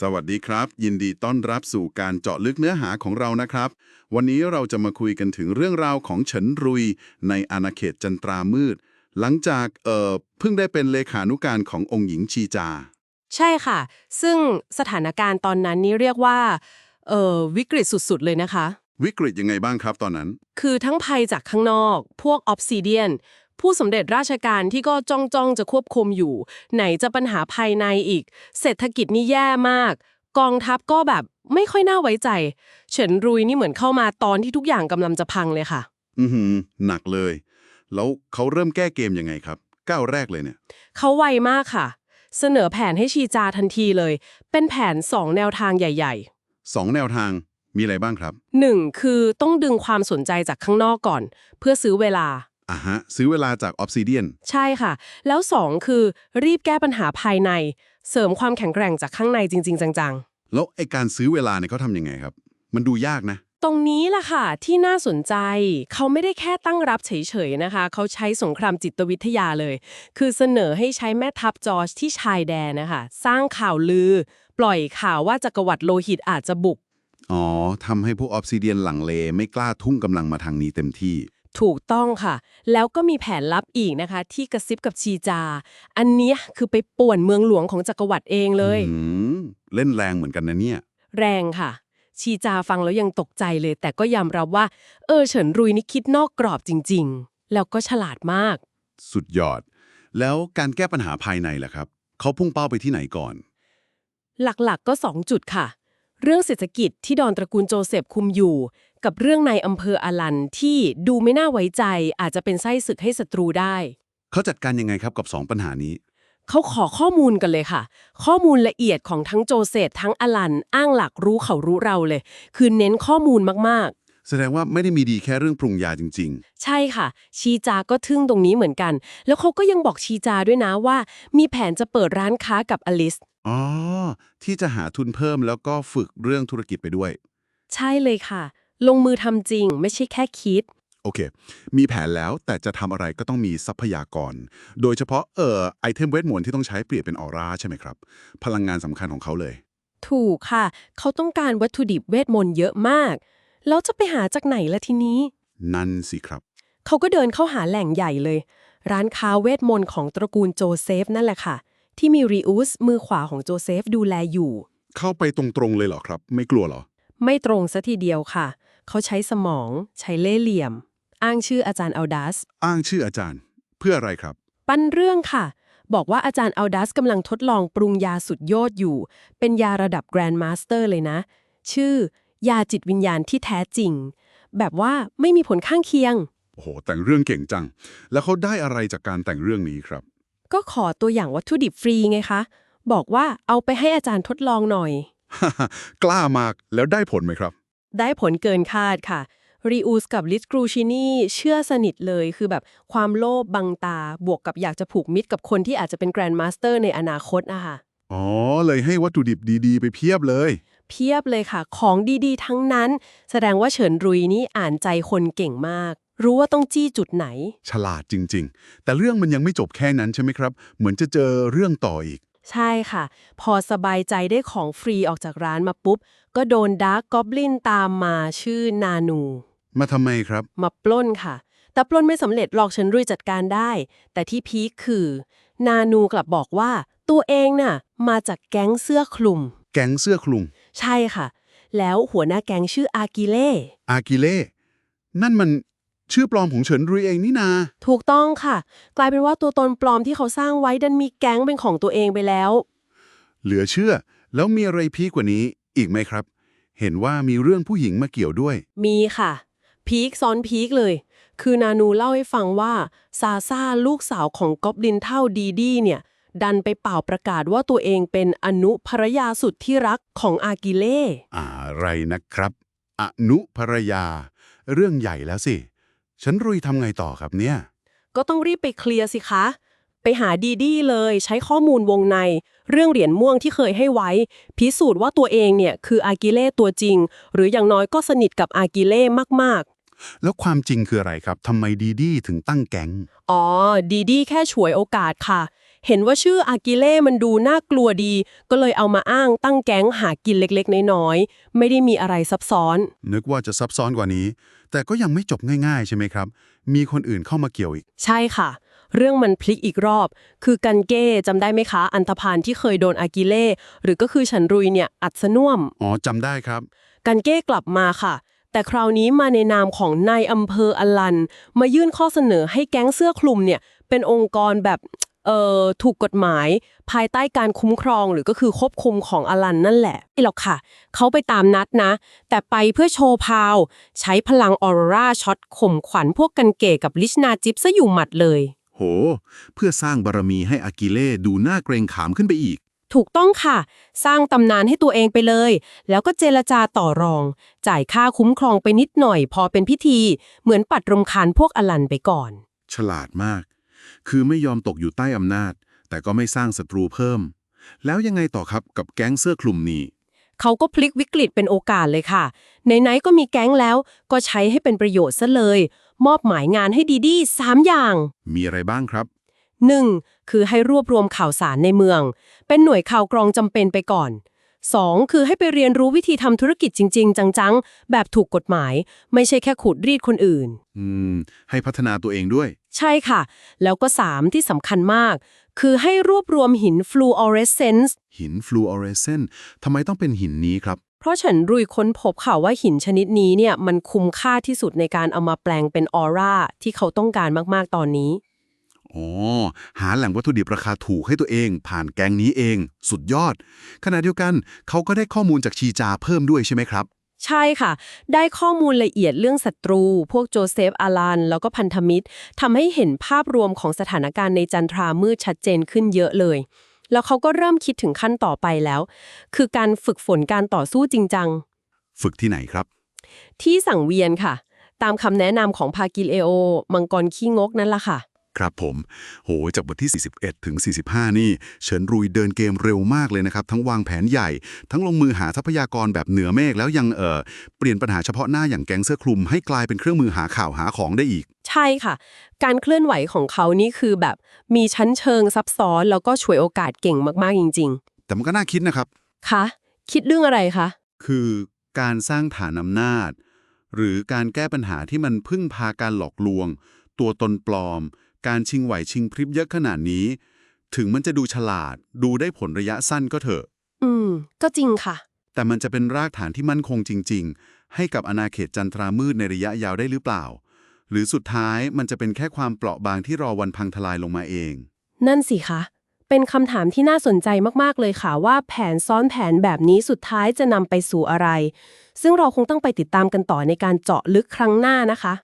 สวัสดีครับ ยินดีต้อนรับสู่การเจาะลึกเนื้อหาของเรานะครับ วันนี้เราจะมาคุยกันถึงเรื่องราวของเฉินรุย ในอาณาเขตจันตรามืด หลังจากเอ่อเพิ่งได้เป็นเลขานุการขององค์หญิงชีจา ใช่ค่ะ ซึ่งสถานการณ์ตอนนั้นนี่เรียกว่าเอ่อวิกฤตสุดๆเลยนะคะ วิกฤตยังไงบ้างครับตอนนั้น คือทั้งภัยจากข้างนอก พวกออฟซิเดียน ผู้สำเร็จราชการที่ก็จ้องจ้องๆจะควบคุมอยู่ ไหนจะปัญหาภายในอีก เศรษฐกิจนี่แย่มาก กองทัพก็แบบไม่ค่อยน่าไว้ใจ เฉินรุยนี่เหมือนเข้ามาตอนที่ทุกอย่างกำลังจะพังเลยค่ะ อือหือหนักเลย แล้วเขาเริ่มแก้เกมยังไงครับก้าวแรกเลยเนี่ยเขาไวมากค่ะ เสนอแผนให้ชีจาทันทีเลย เป็นแผนสองแนวทางใหญ่ๆสองแนวทางมีอะไรบ้างครับหนึ่งคือต้องดึงความสนใจจากข้างนอกก่อน เพื่อซื้อเวลา อะฮะ ซื้อเวลาจากออฟซิเดียนใช่ค่ะ แล้วสองคือรีบแก้ปัญหาภายใน เสริมความแข็งแกร่งจากข้างในจริง ๆ จังแล้วไอการซื้อเวลาเนี่ยเขาทำยังไงครับ มันดูยากนะๆตรงนี้ล่ะค่ะ ที่น่าสนใจเขาไม่ได้แค่ตั้งรับเฉยๆนะคะ เขาใช้สงครามจิตวิทยาเลย คือเสนอให้ใช้แม่ทัพจอร์จที่ชายแดนนะคะสร้างข่าวลือ ปล่อยข่าวว่าจักรวรรดิโลหิตอาจจะบุกอ๋อทำให้พวกออฟซิเดียนหลังเลไม่กล้าทุ่มกำลังมาทางนี้เต็มที่ ถูกต้องค่ะ แล้วก็มีแผนลับอีกนะคะ ที่กระซิบกับชีจา อันเนี้ยคือไปป่วนเมืองหลวงของจักรวรรดิเองเลย อืมเล่นแรงเหมือนกันนะเนี่ย แรงค่ะ ชีจาฟังแล้วยังตกใจเลย แต่ก็ยอมรับว่า เออเฉินรุยนี่คิดนอกกรอบจริง ๆ แล้วก็ฉลาดมาก สุดยอด แล้วการแก้ปัญหาภายในล่ะครับ เขาพุ่งเป้าไปที่ไหนก่อน หลักๆก็ 2 จุดค่ะ เรื่องเศรษฐกิจที่ดอนตระกูลโจเซฟคุมอยู่ กับเรื่องในอำเภออาลันที่ดูไม่น่าไว้ใจ อาจจะเป็นไส้ศึกให้ศัตรูได้ เขาจัดการยังไงครับกับสองปัญหานี้ เขาขอข้อมูลกันเลยค่ะ ข้อมูลละเอียดของทั้งโจเซฟทั้งอลัน อ้างหลักรู้เขารู้เราเลย คือเน้นข้อมูลมากๆแสดงว่าไม่ได้มีดีแค่เรื่องปรุงยาจริงใช่ค่ะ ชีจาก็ทึ่งตรงนี้เหมือนกัน แล้วเขาก็ยังบอกชีจาด้วยนะว่า มีแผนจะเปิดร้านค้ากับอลิสๆอ๋อ ที่จะหาทุนเพิ่มแล้วก็ฝึกเรื่องธุรกิจไปด้วย ใช่เลยค่ะ ลงมือทำจริงไม่ใช่แค่คิด โอเค มีแผนแล้วแต่จะทำอะไรก็ต้องมีทรัพยากร โดยเฉพาะเอ่อไอเทมเวทมนต์ที่ต้องใช้เปรียบเป็นออร่าใช่ไหมครับ พลังงานสำคัญของเขาเลย ถูกค่ะ เขาต้องการวัตถุดิบเวทมนต์เยอะมาก แล้วจะไปหาจากไหนละทีนี้ นั่นสิครับ เขาก็เดินเข้าหาแหล่งใหญ่เลย ร้านค้าเวทมนต์ของตระกูลโจเซฟนั่นแหละค่ะ ที่มีรีอุสมือขวาของโจเซฟดูแลอยู่ เข้าไปตรงๆเลยเหรอครับ ไม่กลัวเหรอ ไม่ตรงซะทีเดียวค่ะ เขาใช้สมอง ใช้เล่ห์เหลี่ยม อ้างชื่ออาจารย์อัลดัส อ้างชื่ออาจารย์ เพื่ออะไรครับ ปั้นเรื่องค่ะ บอกว่าอาจารย์อัลดัสกำลังทดลองปรุงยาสุดยอดอยู่ เป็นยาระดับแกรนด์มาสเตอร์เลยนะ ชื่อยาจิตวิญญาณที่แท้จริง แบบว่าไม่มีผลข้างเคียง โอ้โห แต่งเรื่องเก่งจัง แล้วเขาได้อะไรจากการแต่งเรื่องนี้ครับ ก็ขอตัวอย่างวัตถุดิบฟรีไงคะ บอกว่าเอาไปให้อาจารย์ทดลองหน่อย กล้ามากแล้วได้ผลไหมครับ ได้ผลเกินคาดค่ะรีอูสกับลิสกรูชินีเชื่อสนิทเลยคือแบบความโลภบังตาบวกกับอยากจะผูกมิตรกับคนที่อาจจะเป็นแกรนด์มาสเตอร์ในอนาคตอะค่ะอ๋อ เลยให้วัตถุดิบดีๆ ไปเพียบเลย เพียบเลยค่ะ ของดีๆ ทั้งนั้น แสดงว่าเฉินรุยนี่อ่านใจคนเก่งมาก รู้ว่าต้องจี้จุดไหน ฉลาดจริง ๆ แต่เรื่องมันยังไม่จบแค่นั้นใช่ไหมครับ เหมือนจะเจอเรื่องต่ออีก ใช่ค่ะ พอสบายใจได้ของฟรีออกจากร้านมาปุ๊บ ก็โดนดาร์กกอบลินตามมาชื่อนานู มาทำไมครับ มาปล้นค่ะ แต่ปล้นไม่สำเร็จหรอกเฉินรุยจัดการได้ แต่ที่พีคคือ นานูกลับบอกว่า ตัวเองน่ะ มาจากแก๊งเสื้อคลุม แก๊งเสื้อคลุม ใช่ค่ะ แล้วหัวหน้าแก๊งชื่ออากิเล่อากิเล่นั่นมันชื่อปลอมของเฉินรุยเองนี่นา ถูกต้องค่ะ กลายเป็นว่าตัวตนปลอมที่เขาสร้างไว้ดันมีแก๊งเป็นของตัวเองไปแล้ว เหลือเชื่อ แล้วมีอะไรพีคกว่านี้อีกไหมครับ เห็นว่ามีเรื่องผู้หญิงมาเกี่ยวด้วย มีค่ะ พีคซ้อนพีคเลย คือนานูเล่าให้ฟังว่า ซาซาลูกสาวของกอบลินเท่าดีดีเนี่ย ดันไปเป่าประกาศว่าตัวเองเป็นอนุภรรยาสุดที่รักของอากิเล่ อะไรนะครับ อนุภรรยา เรื่องใหญ่แล้วสิ ฉันรุยทำไงต่อครับเนี่ย ก็ต้องรีบไปเคลียร์สิคะ ไปหาดีดีเลยใช้ข้อมูลวงใน เรื่องเหรียญม่วงที่เคยให้ไว้ พิสูจน์ว่าตัวเองเนี่ยคืออากิเล่ตัวจริง หรืออย่างน้อยก็สนิทกับอากิเล่มากแล้วความจริงคืออะไรครับทำไมดีดีถึงตั้งแก๊งๆอ๋อดีดีแค่ฉวยโอกาสค่ะ เห็นว่าชื่ออากิเล่มันดูน่ากลัวดี ก็เลยเอามาอ้างตั้งแก๊งหากินเล็กๆ น้อยๆไม่ได้มีอะไรซับซ้อน นึกว่าจะซับซ้อนกว่านี้ แต่ก็ยังไม่จบง่าย ๆ ใช่ไหมครับ มีคนอื่นเข้ามาเกี่ยวอีก ใช่ค่ะ เรื่องมันพลิกอีกรอบ คือกันเก้จำได้ไหมคะ อันธพาลที่เคยโดนอากิเล่หรือก็คือฉันรุยเนี่ยอัดสน่วม อ๋อจำได้ครับ กันเก้กลับมาค่ะ แต่คราวนี้มาในนามของนายอำเภออลัน มายื่นข้อเสนอให้แก๊งเสื้อคลุมเนี่ยเป็นองค์กรแบบเอ่อถูกกฎหมายภายใต้การคุ้มครองหรือก็คือควบคุมของอลันนั่นแหละไม่หรอกค่ะ เขาไปตามนัดนะ แต่ไปเพื่อโชว์พาว ใช้พลังออโรราช็อตข่มขวัญพวกกันเก๋กับลิชนาจิปซะอยู่หมัดเลย โห เพื่อสร้างบารมีให้อากิเล่ดูน่าเกรงขามขึ้นไปอีก ถูกต้องค่ะ สร้างตำนานให้ตัวเองไปเลย แล้วก็เจรจาต่อรอง จ่ายค่าคุ้มครองไปนิดหน่อย พอเป็นพิธี เหมือนปัดรำคาญพวกอลันไปก่อน ฉลาดมาก คือไม่ยอมตกอยู่ใต้อำนาจ แต่ก็ไม่สร้างศัตรูเพิ่ม แล้วยังไงต่อครับกับแก๊งเสื้อคลุมนี้เขาก็พลิกวิกฤตเป็นโอกาสเลยค่ะไหนๆก็มีแก๊งแล้วก็ใช้ให้เป็นประโยชน์ซะเลย มอบหมายงานให้ดีๆสามอย่าง มีอะไรบ้างครับ 1. คือให้รวบรวมข่าวสารในเมือง เป็นหน่วยข่าวกรองจำเป็นไปก่อน 2. คือให้ไปเรียนรู้วิธีทำธุรกิจจริง ๆ จังๆ แบบถูกกฎหมาย ไม่ใช่แค่ขูดรีดคนอื่น อืม ให้พัฒนาตัวเองด้วย ใช่ค่ะ แล้วก็ 3 ที่สำคัญมาก คือให้รวบรวมหินฟลูออเรสเซนซ์หินฟลูออเรสเซนต์ทำไมต้องเป็นหินนี้ครับ เพราะฉันรุยค้นพบค่ะว่าหินชนิดนี้เนี่ยมันคุ้มค่าที่สุดในการเอามาแปลงเป็นออร่าที่เขาต้องการมากๆตอนนี้ อ๋อ หาแหล่งวัตถุดิบราคาถูกให้ตัวเอง ผ่านแกงนี้เอง สุดยอด ขณะเดียวกันเขาก็ได้ข้อมูลจากชีจาเพิ่มด้วยใช่ไหมครับ ใช่ค่ะ ได้ข้อมูลละเอียดเรื่องศัตรู พวกโจเซฟอาลันแล้วก็พันธมิตรทำให้เห็นภาพรวมของสถานการณ์ในจันทรามืดชัดเจนขึ้นเยอะเลย แล้วเขาก็เริ่มคิดถึงขั้นต่อไปแล้ว คือการฝึกฝนการต่อสู้จริงจัง ฝึกที่ไหนครับ ที่สังเวียนค่ะ ตามคำแนะนำของพากิเลโอ มังกรขี้งกนั่นล่ะค่ะ ครับผม โห จากบทที่ 41 ถึง 45 นี่ เฉินรุยเดินเกมเร็วมากเลยนะครับ ทั้งวางแผนใหญ่ ทั้งลงมือหาทรัพยากรแบบเหนือเมฆ แล้วยังเอ่อเปลี่ยนปัญหาเฉพาะหน้าอย่างแก๊งเสื้อคลุม ให้กลายเป็นเครื่องมือหาข่าวหาของได้อีก ใช่ค่ะ การเคลื่อนไหวของเขานี่คือแบบมีชั้นเชิงซับซ้อน แล้วก็ฉวยโอกาสเก่งมากๆจริง แต่มันก็น่าคิดนะครับ ๆ คะ คิดเรื่องอะไรคะ คือการสร้างฐานอำนาจ หรือการแก้ปัญหาที่มันพึ่งพาการหลอกลวง ตัวตนปลอม การชิงไหวชิงพริบเยอะขนาดนี้ ถึงมันจะดูฉลาด ดูได้ผลระยะสั้นก็เถอะ อืม ก็จริงค่ะ แต่มันจะเป็นรากฐานที่มั่นคงจริง ๆ ให้กับอาณาเขตจันทรามืดในระยะยาวได้หรือเปล่า หรือสุดท้ายมันจะเป็นแค่ความเปราะบางที่รอวันพังทลายลงมาเอง นั่นสิคะ เป็นคำถามที่น่าสนใจมากๆเลยค่ะว่าแผนซ้อนแผนแบบนี้สุดท้ายจะนำไปสู่อะไร ซึ่งเราคงต้องไปติดตามกันต่อในการเจาะลึกครั้งหน้านะคะ